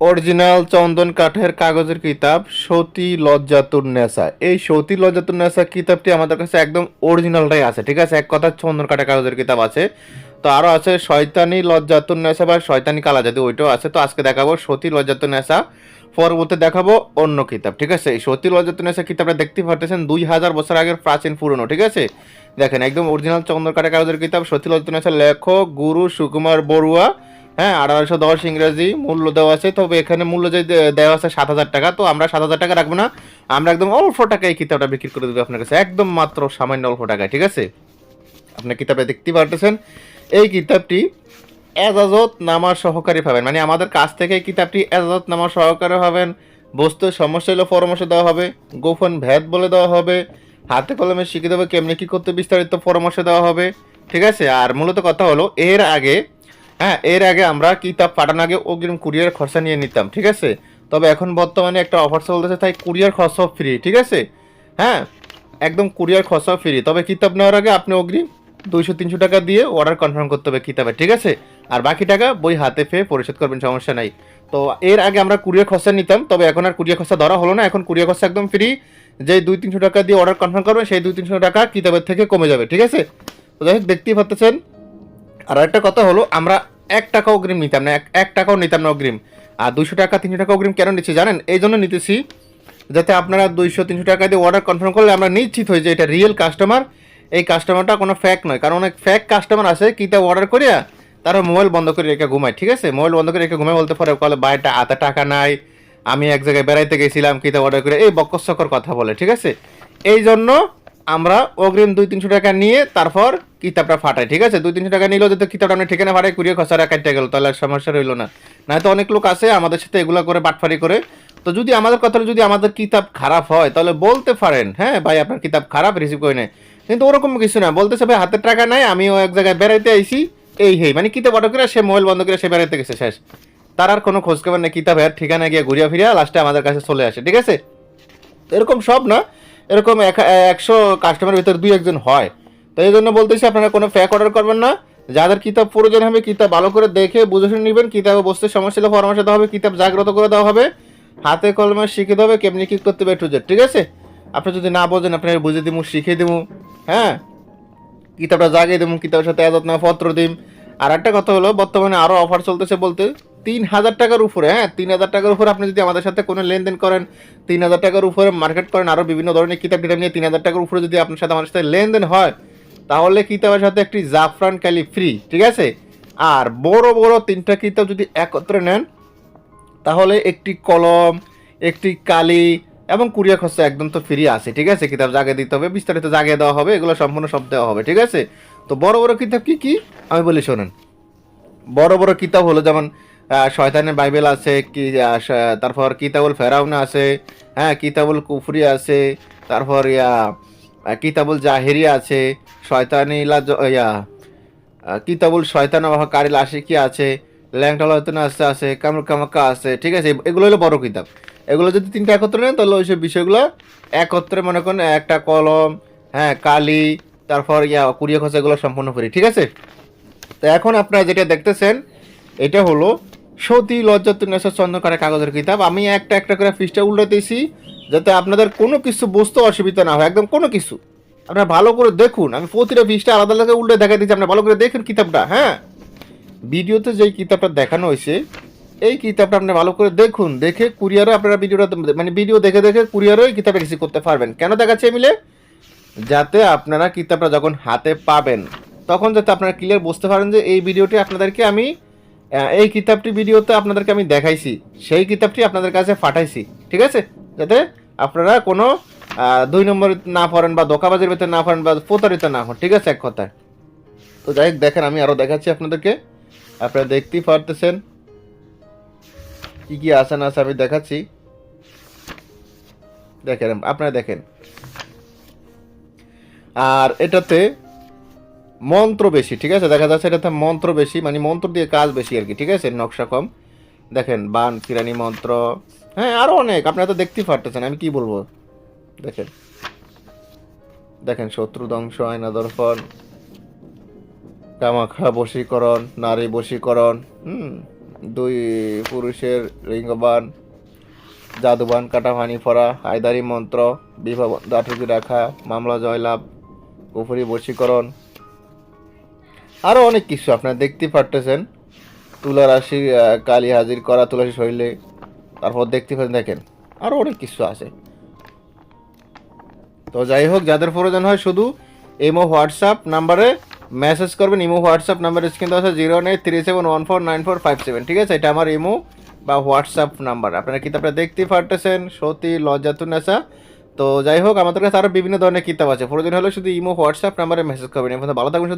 Original চন্দন কাঠের কাগজের কিতাব সতী লজ্জাতুর নেশা। এই সতী লজ্জাতুর নেশা কিতাবটি আমাদের কাছে একদম অরিজিনালটাই আছে, ঠিক আছে? এক কথা চন্দন কাঠের কাগজের কিতাব আছে। তো আরও আছে শয়তানি লজ্জাতুর নেশা বা শয়তানি কালা জাতি ওইটাও আছে। তো আজকে দেখাবো সতী লজ্জাতুর নেশা। পরবর্তী দেখাবো অন্য কিতাব, ঠিক আছে? এই সতী লজ্জাতুর নেশা কিতাবটা দেখতে পারতেছেন দুই হাজার বছর আগের প্রাচীন পুরনো, ঠিক আছে? দেখেন, একদম অরিজিনাল চন্দন কাঠের কাগজের কিতাব, সতী লজ্জাতুর নেশা লেখক গুরু সুকুমার বড়ুয়া। হ্যাঁ আড়াইশো দশ ইংরাজি মূল্য দেওয়া আছে। তবে এখানে মূল্য যে দেওয়া আছে সাত হাজার টাকা। তো আমরা সাত হাজার টাকা রাখব না। আমরা একদম অল্প টাকায় কিতাবটা বিক্রি করে দেবো আপনার কাছে। একদম মাত্র সামান্য অল্প টাকায়, ঠিক আছে? আপনার কিতাবে দেখতে পারতেছেন। এই কিতাবটি এজাজত নামার সহকারী পাবেন। মানে আমাদের কাছ থেকে কিতাবটি এজাজত নামার সহকারে পাবেন। বস্তু সমস্যা হলে পরামর্শ দেওয়া হবে। গোপন ভেদ বলে দেওয়া হবে। হাতে কলমে শিখে দেবে কেমনি কী করতে বিস্তারিত পরামর্শ দেওয়া হবে। ঠিক আছে? আর মূলত কথা হলো, এর আগে হ্যাঁ এর আগে আমরা কিতাব পাঠানোর আগে অগ্রিম কুরিয়ার খরচা নিয়ে নিতাম, ঠিক আছে? তবে এখন বর্তমানে একটা অফার চলতেছে, তাই কুরিয়ার খরচাও ফ্রি ঠিক আছে? হ্যাঁ একদম কুরিয়ার খরচাও ফ্রি তবে কিতাব নেওয়ার আগে আপনি অগ্রিম দুইশো, তিনশো টাকা দিয়ে অর্ডার কনফার্ম করতে হবে কিতাবে, ঠিক আছে? আর বাকি টাকা বই হাতে পেয়ে পরিশোধ করবেন, সমস্যা নাই। তো এর আগে আমরা কুরিয়ার খরচা নিতাম, তবে এখন আর কুরিয়ার খরচা ধরা হলো না, এখন কুরিয়ার খরচা একদম ফ্রি যে দুই, তিনশো টাকা দিয়ে অর্ডার কনফার্ম করবেন, সেই দুই, তিনশো টাকা কিতাবের থেকে কমে যাবে, ঠিক আছে? তো যাই হোক, দেখতেই পাচ্ছেন আর একটা কথা হলো, আমরা এক টাকা অগ্রিম নিতাম না, এক টাকাও নিতাম না অগ্রিম আর দুইশো টাকা, তিনশো টাকা অগ্রিম কেন নিচ্ছি জানেন? এই জন্য নিতেছি যাতে আপনারা দুইশো, তিনশো টাকা দিয়ে অর্ডার কনফার্ম করলে আমরা নিশ্চিত হই যে এটা রিয়েল কাস্টমার এই কাস্টমারটা কোনো ফ্যাক নয়, কারণ অনেক ফ্যাক কাস্টমার আছে কিতাব অর্ডার করিয়া তারা মোবাইল বন্ধ করে রেখে ঘুমায়, ঠিক আছে? মোবাইল বন্ধ করে রেখে ঘুমায় বলতে পারে, কলে বাইরটা আতা টাকা নাই, আমি এক জায়গায় বেড়াইতে গেছিলাম কিতাব অর্ডার করে এই বকসকর কথা বলে, ঠিক আছে? এই জন্য আমরা অগ্রিম দুই তিনশো টাকা নিয়ে তারপর কিতাবটা ফাটাই, ঠিক আছে? দুই তিনশো টাকা নিলেও যদি কিতাবটা আপনি ঠিকানা ফাটাই, কুড়িয়ে খসারা কাটতে গেল, তাহলে সমস্যা রইল না। নয়তো অনেক লোক আছে আমাদের সাথে এগুলো করে বাটফারি করে। তো যদি আমাদের কথা, যদি আমাদের কিতাব খারাপ হয়, তাহলে বলতে পারেন হ্যাঁ ভাই, আপনার কিতাব খারাপ রিসিভ করে নেয় কিন্তু ওরকম কিছু না, বলতেছে, ভাই হাতের টাকা নাই, আমিও এক জায়গায় বেড়াইতে আইছি, এই, হেই। মানে কিতাব অর্ডার করে সে মোবাইল বন্ধ করে সে বেড়াইতে গেছে, শেষ। তার আর কোনো খোঁজ খবর নেই, কিতাবের ঠিকানা গিয়ে ঘুরিয়া ফিরিয়া লাস্টে আমাদের কাছে চলে আসে, ঠিক আছে? এরকম সব না এরকম এক- একশো কাস্টমারের ভিতরে দুই একজন হয়। তো এই জন্য বলতেছি, আপনারা কোনো ফ্যাক অর্ডার করবেন না। যাদের কিতাব প্রয়োজন হবে, কিতাব ভালো করে দেখে বুঝে শুনে নেবেন, কিতাবে বসতে সমস্যা হলে পরামর্শ দেওয়া হবে, কিতাব জাগ্রত করে দেওয়া হবে। হাতে কলমে শিখে হবে কেমনি কী করতে হবে টু জেড ঠিক আছে? আপনি যদি না বোঝেন, আপনাকে বুঝে দিব শিখিয়ে দিব হ্যাঁ? কিতাবটা জাগিয়ে দেবো কিতাবের সাথে না পত্র দিম। আর একটা কথা হলো, বর্তমানে আরও অফার চলতেছে বলতে তিন হাজার টাকার উপরে হ্যাঁ তিন হাজার টাকার উপরে আপনি যদি আমাদের সাথে কোনো লেনদেন করেন তিন হাজার টাকার উপরে মার্কেট করেন আরও বিভিন্ন ধরনের কিতাব টিতাব নিয়ে তিন হাজার টাকার উপরে যদি আপনার সাথে আমাদের সাথে লেনদেন হয়, তাহলে কিতাবের সাথে একটি জাফরান ক্যালি ফ্রি ঠিক আছে? আর বড় বড় তিনটা কিতাব যদি একত্রে নেন, তাহলে একটি কলম, একটি কালি এবং কুরিয়া খরচা একদম তো ফ্রি আছে, ঠিক আছে? কিতাব জাগিয়ে দিতে হবে, বিস্তারিত জাগিয়ে দেওয়া হবে, এগুলো সম্পূর্ণ সব দেওয়া হবে, ঠিক আছে? তো বড় বড় কিতাব কি কি? আমি বলি শোনেন। বড় বড় কিতাব হলো যেমন শয়তানের বাইবেল আছে, কি তারপর কিতাবুল ফেরাউন আছে হ্যাঁ কিতাবুল কুফরি আছে, তারপর ইয়া কিতাবুল জাহেরি আছে, শয়তানি ইয়া কিতাবুল শয়তান কারিল আশিকি আছে ল্যাংটাল আছে আছে, কামরুল কামাক্কা আছে, ঠিক আছে এগুলো হলো বড় কিতাব। এগুলো যদি তিনটা একত্রে নেন, তাহলে ওইসব বিষয়গুলো একত্রে মনে করেন একটা কলম হ্যাঁ কালি, তারপর ইয়া, কুড়িয়ে খোঁচা এগুলো সম্পূর্ণ করি, ঠিক আছে? তো এখন আপনারা যেটা দেখতেছেন, এটা হলো সতী লজ্জাতুন্নেশ্বর চন্দ্রকারের কাগজের কিতাব। আমি একটা একটা করে ফিসটা উল্টাতেছি যাতে আপনাদের কোনো কিছু বুঝতে অসুবিধা না হয়, একদম কোনো কিছু। আপনারা ভালো করে দেখুন, আমি প্রতিটা ফিসটা আলাদা আলাদা উল্টে দেখা দিচ্ছি আপনারা ভালো করে দেখুন কিতাবটা হ্যাঁ? ভিডিওতে যেই কিতাবটা দেখানো হয়েছে, এই কিতাবটা আপনি ভালো করে দেখুন, দেখে কুরিয়ারও আপনারা ভিডিওটা মানে ভিডিও দেখে দেখে কুরিয়ারও এই কিতাবটা রিসিভ করতে পারবেন। কেন দেখাচ্ছে মিলে যাতে আপনারা কিতাবটা যখন হাতে পাবেন, তখন যাতে আপনারা ক্লিয়ার বুঝতে পারেন যে এই ভিডিওটি আপনাদেরকে আমি এই কিতাবটি ভিডিওতে আপনাদেরকে আমি দেখাইছি। সেই কিতাবটি আপনাদের কাছে পাঠাইছি, ঠিক আছে? যাতে আপনারা কোনো দুই নম্বর না পড়েন বা দোকাবাজের ভিতরে না পড়েন বা প্রতারিত না হন, ঠিক আছে? এক কথায়। তো যাই দেখেন, আমি আরও দেখাচ্ছি আপনাদেরকে। আপনারা দেখতেই পারতেছেন কি কি আছে না আছে আমি দেখাচ্ছি। দেখেন, আপনারা দেখেন। আর এটাতে মন্ত্র বেশি, ঠিক আছে? দেখা যাচ্ছে এটাতে মন্ত্র বেশি মানে মন্ত্র দিয়ে কাজ বেশি আর কি, ঠিক আছে? নকশা কম। দেখেন, বান ফিরানি মন্ত্র। হ্যাঁ আরও অনেক আপনারা তো দেখতেই পারতেছেন, আমি কি বলব? দেখেন। দেখেন, শত্রু ধ্বংস আয়না দর্পণ। কামাখা বশীকরণ, নারী বশীকরণ, হুম? দুই পুরুষের লিঙ্গবান, জাদুবান, কাটাভানি, ফরা আয়দারি মন্ত্র বিবাহ আটুকি রাখা, মামলা, জয়লাভ, কুফুরি বশীকরণ আরও অনেক কিছু আপনারা দেখতেই পারতেছেন। তুলা রাশি কালী হাজির করা তুলাসী শৈলে তারপর দেখতে পাচ্ছেন দেখেন আরও অনেক কিছু আছে। তো যাই হোক, যাদের প্রয়োজন হয় শুধু ইমো, হোয়াটসঅ্যাপ নাম্বারে মেসেজ করবেন। ইমো, হোয়াটসঅ্যাপ নাম্বার স্ক্রিন আছে zero eight three seven one four nine four five seven. ঠিক আছে, এটা আমার ইমো বা হোয়াটসঅ্যাপ নাম্বার। আপনারা কিতাবটা দেখতেই পারতেছেন, সতী লজ্জাতুন্নেসা তো যাই হোক, আমাদের কাছে আরও বিভিন্ন ধরনের কিতাব আছে। প্রয়োজন হলে শুধু ইমো, হোয়াটসঅ্যাপ নাম্বারে মেসেজ করবেন। এখন ভালো থাকবেন।